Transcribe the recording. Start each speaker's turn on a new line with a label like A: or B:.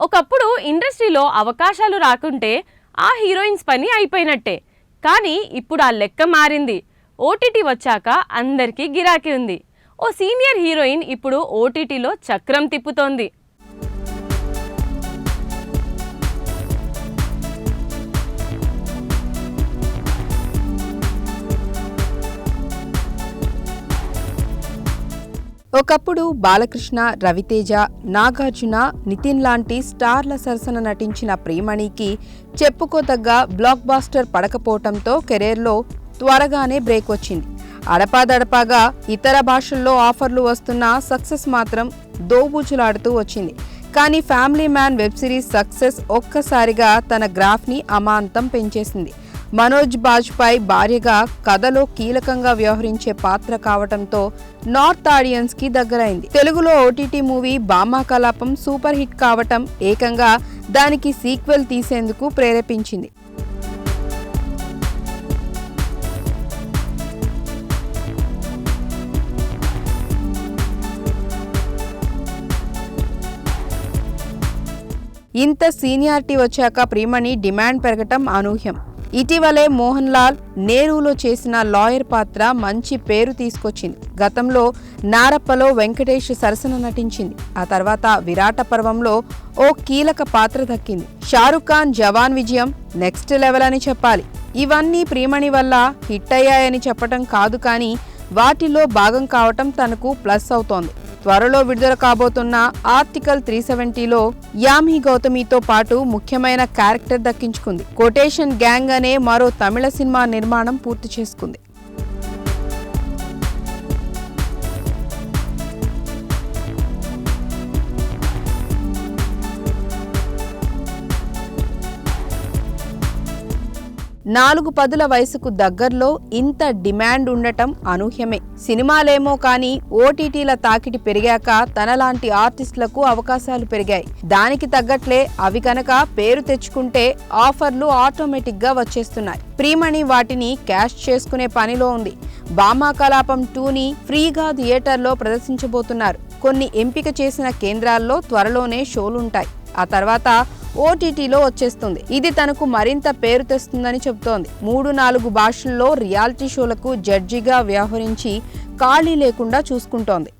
A: ఒకప్పుడు ఇండస్ట్రీలో అవకాశాలు రాకుంటే ఆ హీరోయిన్స్ పని అయిపోయినట్టే. కానీ ఇప్పుడు ఆ లెక్క మారింది. ఓటీటీ వచ్చాక అందరికీ గిరాకీ ఉంది. ఓ సీనియర్ హీరోయిన్ ఇప్పుడు ఓటీటీలో చక్రం తిప్పుతోంది.
B: ఒకప్పుడు బాలకృష్ణ రవితేజ నాగార్జున నితిన్ లాంటి స్టార్ల సరసన నటించిన ప్రియమణికి చెప్పుకోదగ్గ బ్లాక్ బాస్టర్ పడకపోవటంతో కెరీర్లో త్వరగానే బ్రేక్ వచ్చింది. అడపాదడపాగా ఇతర భాషల్లో ఆఫర్లు వస్తున్న సక్సెస్ మాత్రం దోబూచులాడుతూ వచ్చింది. కానీ family man web series success ఒక్కసారిగా తన గ్రాఫ్ని అమాంతం పెంచేసింది. మనోజ్ బాజ్పాయ్ భార్యగా కథలో కీలకంగా వ్యవహరించే పాత్ర కావటంతో నార్త్ ఆడియన్స్కి దగ్గరైంది. తెలుగులో ఓటీటీ మూవీ బామా కలాపం సూపర్ హిట్ కావటం ఏకంగా దానికి సీక్వెల్ తీసేందుకు ప్రేరేపించింది. ఇంత సీనియారిటీ వచ్చాక ప్రియమణి డిమాండ్ పెరగటం అనూహ్యం. ఇటీవలే మోహన్ లాల్ నేరులో చేసిన లాయర్ పాత్ర మంచి పేరు తీసుకొచ్చింది. గతంలో నారప్పలో వెంకటేష్ సరసన నటించింది. ఆ తర్వాత విరాట పర్వంలో ఓ కీలక పాత్ర దక్కింది. షారుఖ్ ఖాన్ జవాన్ విజయం నెక్స్ట్ లెవెల్ అని చెప్పాలి. ఇవన్నీ ప్రియమణి వల్ల హిట్ అయ్యాయని చెప్పటం కాదు కానీ వాటిలో భాగం కావటం తనకు ప్లస్ అవుతోంది. త్వరలో విడుదల కాబోతున్న ఆర్టికల్ త్రీ సెవెంటీలో యామి గౌతమితో పాటు ముఖ్యమైన క్యారెక్టర్ దక్కించుకుంది. కొటేషన్ గ్యాంగ్ అనే మరో తమిళ సినిమా నిర్మాణం పూర్తి చేసుకుంది. నాలుగు పదుల వయసుకు దగ్గరలో ఇంత డిమాండ్ ఉండటం అనూహ్యమే. సినిమాలేమో కానీ ఓటీటీల తాకిడి పెరిగాక తనలాంటి ఆర్టిస్టులకు అవకాశాలు పెరిగాయి. దానికి తగ్గట్లే అవి కనుక పేరు తెచ్చుకుంటే ఆఫర్లు ఆటోమేటిక్గా వచ్చేస్తున్నాయి. ప్రీమణి వాటిని క్యాష్ చేసుకునే పనిలో ఉంది. బామా కలాపం టూని ఫ్రీగా థియేటర్లో ప్రదర్శించబోతున్నారు. కొన్ని ఎంపిక చేసిన కేంద్రాల్లో త్వరలోనే షోలుంటాయి. ఆ తర్వాత ఓటీటీలో వచ్చేస్తుంది. ఇది తనకు మరింత పేరు తెస్తుందని చెబుతోంది. మూడు నాలుగు భాషల్లో రియాలిటీ షోలకు జడ్జిగా వ్యవహరించి ఖాళీ లేకుండా చూసుకుంటోంది.